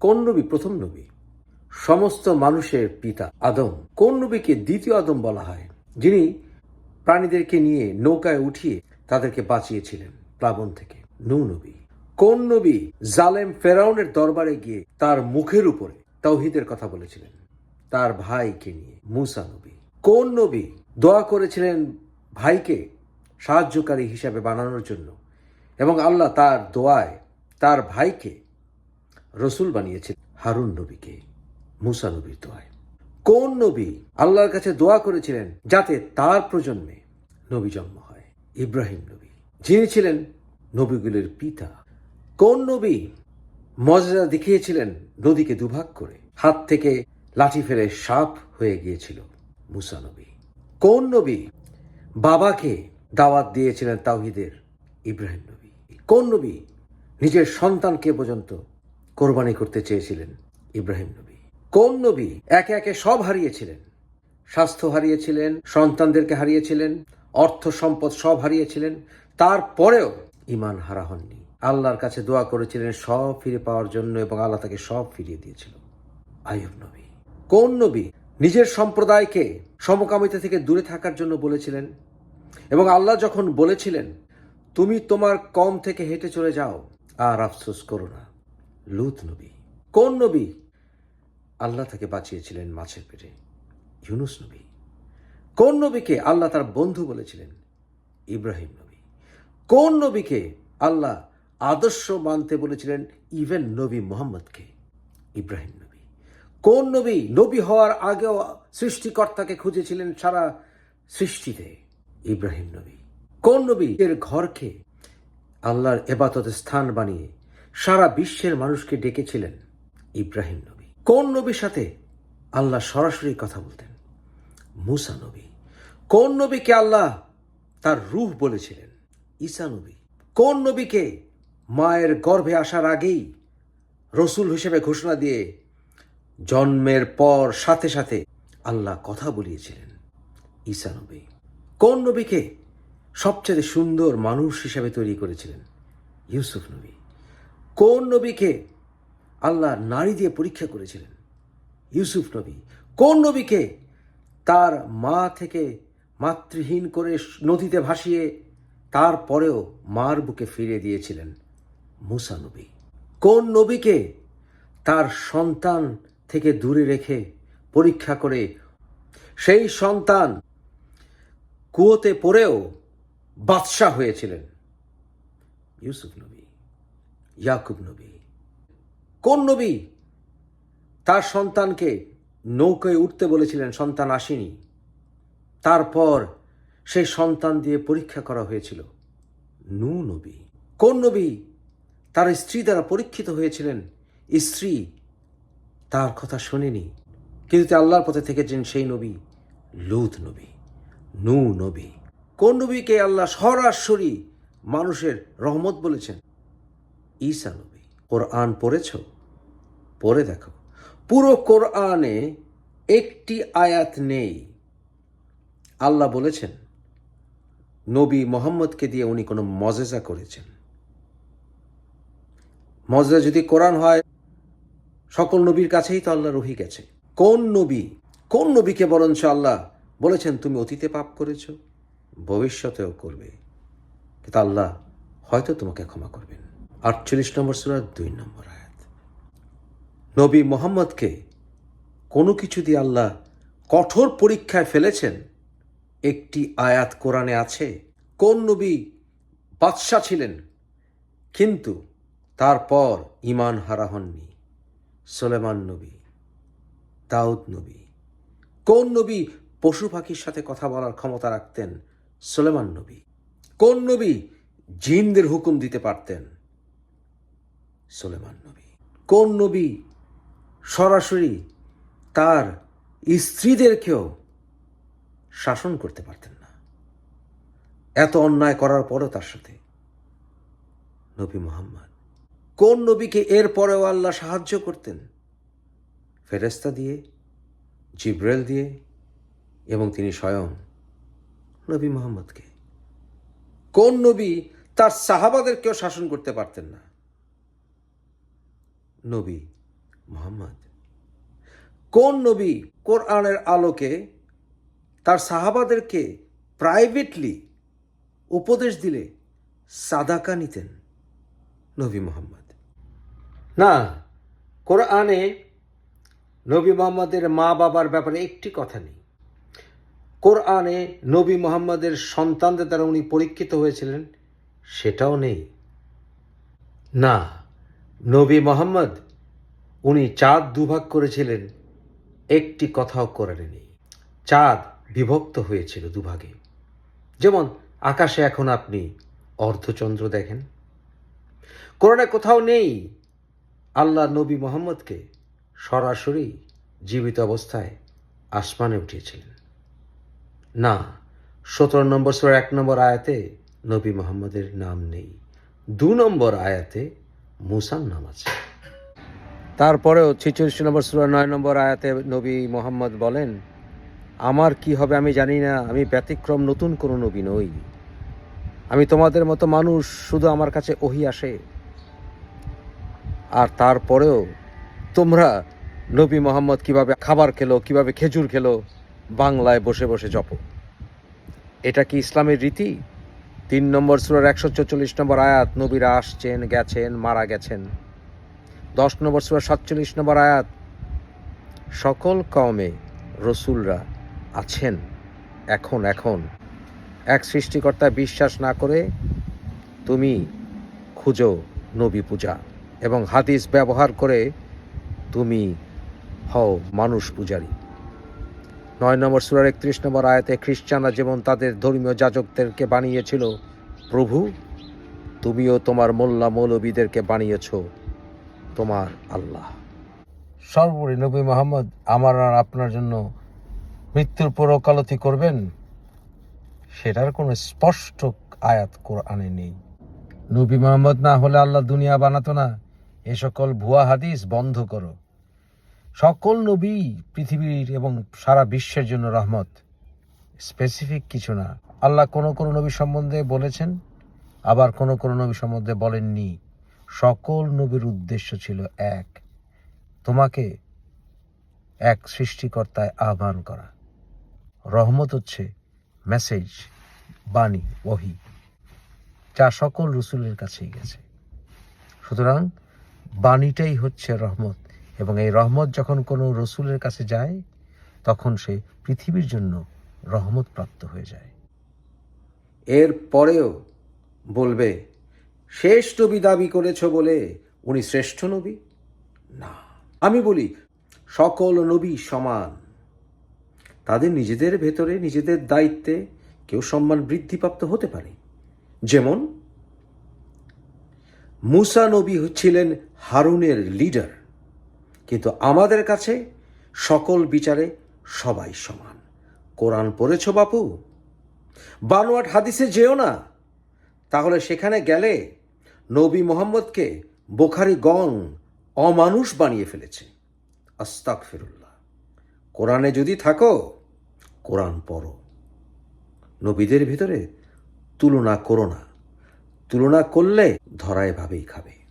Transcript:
কোন নবী প্রথম নবী? সমস্ত মানুষের পিতা আদম। কোন নবীকে দ্বিতীয় আদম বলা হয়? যিনি প্রাণীদেরকে নিয়ে নৌকায় উঠিয়ে তাদেরকে বাঁচিয়েছিলেন প্লাবন থেকে। নৌ নবী। কোন নবী জালেম ফেরাউনের দরবারে গিয়ে তার মুখের উপরে তৌহিদের কথা বলেছিলেন? তার ভাইকে নিয়ে। মুসা নবী। কোন নবী দোয়া করেছিলেন ভাইকে সাহায্যকারী হিসাবে বানানোর জন্য? এবং আল্লাহ তার দোয়ায় তার ভাইকে রসুল বানিয়েছিলেন হারুন নবীকে, মুসা নবীর দোয়ায়। কোন নবী আল্লাহর কাছে দোয়া করেছিলেন যাতে তার প্রজন্মে নবী জন্ম হয়? ইব্রাহিম নবী, যিনি ছিলেন নবীগুলির পিতা। কোন নবী মর্যাদা দেখিয়েছিলেন নদীকে দুভাগ করে, হাত থেকে লাঠি ফেলে সাপ হয়ে গিয়েছিল মুসা নবী। কোন নবী বাবাকে দাওয়াত দিয়েছিলেন তাওহিদের? ইব্রাহিম নবী। কোন নবী নিজের সন্তানকে পর্যন্ত কোরবানি করতে চেয়েছিলেন ইব্রাহিম নবী। কোন নবী একে একে সব হারিয়েছিলেন? স্বাস্থ্য হারিয়েছিলেন, সন্তানদেরকে হারিয়েছিলেন, অর্থ সম্পদ সব হারিয়েছিলেন, তারপরেও ইমান হারা হননি। আল্লাহর কাছে দোয়া করেছিলেন, সব ফিরে পাওয়ার জন্য এবং আল্লাহ তাকে সব ফিরিয়ে দিয়েছিল। আয়ুব নবী। কোন নবী নিজের সম্প্রদায়কে সমকামিতা থেকে দূরে থাকার জন্য বলেছিলেন? এবং আল্লাহ যখন বলেছিলেন, তুমি তোমার কম থেকে হেঁটে চলে যাও, আর আফসোস করো না। লুত নবী। কোন নবী? আল্লাহ তাকে বাঁচিয়েছিলেন মাছের পেটে। ইউনুস নবী। কোন নবীকে আল্লাহ তার বন্ধু বলেছিলেন? ইব্রাহিম নবী। কোন নবীকে আল্লাহ আদর্শ মানতে বলেছিলেন? ইভেন নবী মোহাম্মদকে। ইব্রাহিম নবী। কোন নবী নবী হওয়ার আগেও সৃষ্টিকর্তাকে খুঁজেছিলেন সারা সৃষ্টিতে? ইব্রাহিম নবী। কোন নবী এর ঘরকে আল্লাহর এবাদতের স্থান বানিয়ে সারা বিশ্বের মানুষকে ডেকেছিলেন ইব্রাহিম নবী। কোন নবীর সাথে আল্লাহ সরাসরি কথা বলতেন? মুসা নবী। কোন নবীকে আল্লাহ তার রূহ বলেছিলেন? ঈসা নবী। কোন নবীকে মায়ের গর্ভে আসার আগেই রসুল হিসেবে ঘোষণা দিয়ে জন্মের পর সাথে সাথে আল্লাহ কথা বলিয়েছিলেন ঈসা নবী। কোন নবীকে সবচেয়ে সুন্দর মানুষ হিসেবে তৈরি করেছিলেন? ইউসুফ নবী। কোন নবীকে আল্লাহ নারী দিয়ে পরীক্ষা করেছিলেন? ইউসুফ নবী। কোন নবীকে তার মা থেকে মাতৃহীন করে নদীতে ভাসিয়ে তারপরেও মার বুকে ফিরে দিয়েছিলেন মুসা নবী? কোন নবীকে তার সন্তান থেকে দূরে রেখে পরীক্ষা করে সেই সন্তান কুয়োতে পড়েও বাদশাহ হয়েছিলেন? ইউসুফ নবী। ইয়াকুব নবী। কোন নবী? তার সন্তানকে নৌকায় উঠতে বলেছিলেন, সন্তান আসেনি। তারপর সেই সন্তান দিয়ে পরীক্ষা করা হয়েছিল, নু নবী। কোন নবী? তার স্ত্রী দ্বারা পরীক্ষিত হয়েছিলেন স্ত্রী তার কথা শোনেনি। কিন্তু আল্লাহর পথে থেকেছেন সেই নবী, লুত নবী, নু নবী। কোন নবীকে আল্লাহ সরাসরি মানুষের রহমত বলেছেন? ঈসা নবী, কোরআন পড়েছ? পড়ে দেখো। পুরো কোরআনে একটি আয়াত নেই। আল্লাহ বলেছেন, নবী মোহাম্মদকে দিয়ে উনি কোনো মজেজা করেছেন। মজেজা যদি কোরআন হয়, সকল নবীর কাছেই তো আল্লাহ রহি গেছে। কোন নবী, কোন নবীকে বরঞ্চ আল্লাহ বলেছেন, তুমি অতীতে পাপ করেছ, ভবিষ্যতেও করবে কিন্তু আল্লাহ হয়তো তোমাকে ক্ষমা করবেন। আটচল্লিশ নম্বর সুরার দুই নম্বর আয়াত। নবী মোহাম্মদকে কোনো কিছু দিয়ে আল্লাহ কঠোর পরীক্ষায় ফেলেছেন? একটি আয়াত কোরআনে আছে, কোন নবী বাদশাহ ছিলেন? কিন্তু তারপর ইমান হারা হননি। সোলেমান নবী, দাউদ নবী, কোন নবী পশু পাখির সাথে কথা বলার ক্ষমতা রাখতেন? সোলেমান নবী, কোন নবী জিনদের হুকুম দিতে পারতেন? সোলেমান নবী। কোন নবী সরাসরি তার স্ত্রীদেরকেও শাসন করতে পারতেন না? এত অন্যায় করার পরও তার সাথে নবী মোহাম্মদ। কোন নবীকে এর পরেও আল্লাহ সাহায্য করতেন? ফেরেস্তা দিয়ে জিব্রেল দিয়ে এবং তিনি স্বয়ং নবী মোহাম্মদকে। কোন নবী তার সাহাবাদেরকেও শাসন করতে পারতেন না? নবী মোহাম্মদ। কোন নবী কোরআনের আলোকে তার সাহাবাদেরকে প্রাইভেটলি উপদেশ দিলে সাদাকা নিতেন নবী মোহাম্মদ? না, কোরআনে নবী মোহাম্মদের মা বাবার ব্যাপারে একটি কথা নেই। কোরআনে নবী মোহাম্মদের সন্তানদের দ্বারা উনি পরীক্ষিত হয়েছিলেন, সেটাও নেই। না নবী মোহাম্মদ, উনি চাঁদ দুভাগ করেছিলেন, একটি কথাও কোরআনে নেই চাঁদ বিভক্ত হয়েছিল দুভাগে। যেমন, আকাশে এখন আপনি অর্ধচন্দ্র দেখেন। কোরআনে কোথাও নেই আল্লাহ নবী মোহাম্মদকে সরাসরি জীবিত অবস্থায় আসমানে উঠিয়েছিলেন। না, সতেরো নম্বর সুর এক নম্বর আয়াতে নবী মোহাম্মদের নাম নেই। দু নম্বর আয়াতে মুসার নাম আছে। তারপরেও ছেচল্লিশ নম্বর সুরা নয় নম্বর আয়াতে নবী মোহাম্মদ বলেন, আমার কি হবে আমি জানি না, আমি ব্যতিক্রম, নতুন কোনো নবী নই। আমি তোমাদের মতো মানুষ শুধু আমার কাছে ওহি আসে। আর তারপরেও তোমরা নবী মোহাম্মদ কীভাবে খাবার খেলো, কীভাবে খেজুর খেলো, বাংলায় বসে বসে জপো। এটা কি ইসলামের রীতি? তিন নম্বর সুরার একশো চল্লিশ নম্বর আয়াত, নবীরা আসছেন, গেছেন, মারা গেছেন। দশ নম্বর সুরা সাতচল্লিশ নম্বর আয়াত, সকল কমে রসুলরা আছেন, এখন এখন। এক সৃষ্টিকর্তা বিশ্বাস না করে তুমি খুঁজো নবী পূজা এবং হাদিস ব্যবহার করে তুমি হও মানুষ পূজারী। নয় নম্বর সুরার একত্রিশ নম্বর আয়াতে খ্রিস্টানরা যেমন তাদের ধর্মীয় যাজকদেরকে বানিয়েছিল, প্রভু, তুমিও তোমার মোল্লা মৌলবীদেরকে বানিয়েছ, তোমার আল্লাহ। সর্বোপরি নবী মোহাম্মদ, আমার আর আপনার জন্য মৃত্যুর পর ওকালতি করবেন? সেটার কোনো স্পষ্ট আয়াত কোরআনে নেই। নবী মোহাম্মদ না হলে আল্লাহ দুনিয়া বানাতো না। এ সকল ভুয়া হাদিস বন্ধ করো। সকল নবী পৃথিবীর এবং সারা বিশ্বের জন্য রহমত। স্পেসিফিক কিছু না। আল্লাহ কোনো কোনো নবী সম্বন্ধে বলেছেন, আবার কোনো কোনো নবী সম্বন্ধে বলেননি। সকল নবীর উদ্দেশ্য ছিল এক। তোমাকে এক সৃষ্টিকর্তায় আহ্বান করা। রহমত হচ্ছে মেসেজ বাণী, ওহি, যা সকল রসুলের কাছেই গেছে। সুতরাং বাণীটাই হচ্ছে রহমত। এবং এই রহমত যখন কোনো রসুলের কাছে যায়, তখন সে পৃথিবীর জন্য রহমত প্রাপ্ত হয়ে যায়। এর পরেও বলবে, শেষ নবী দাবি করেছ বলে উনি শ্রেষ্ঠ নবী? না। আমি বলি, সকল নবী সমান। তাদের নিজেদের ভেতরে, নিজেদের দায়িত্বে কেউ সম্মান বৃদ্ধিপ্রাপ্ত হতে পারে। যেমন, মুসা নবী ছিলেন হারুনের লিডার। কিন্তু আমাদের কাছে সকল বিচারে সবাই সমান। কোরআন পড়েছ বাপু? বানোয়াট হাদিসে যেও না। তাহলে সেখানে গেলে নবী মোহাম্মদকে বোখারি গং অমানুষ বানিয়ে ফেলেছে। আস্তাক ফিরুল্লাহ কোরআনে যদি থাকো, কোরআন পড়ো। নবীদের ভিতরে তুলনা করো না। তুলনা করলে ধরায় ভাবেই খাবে।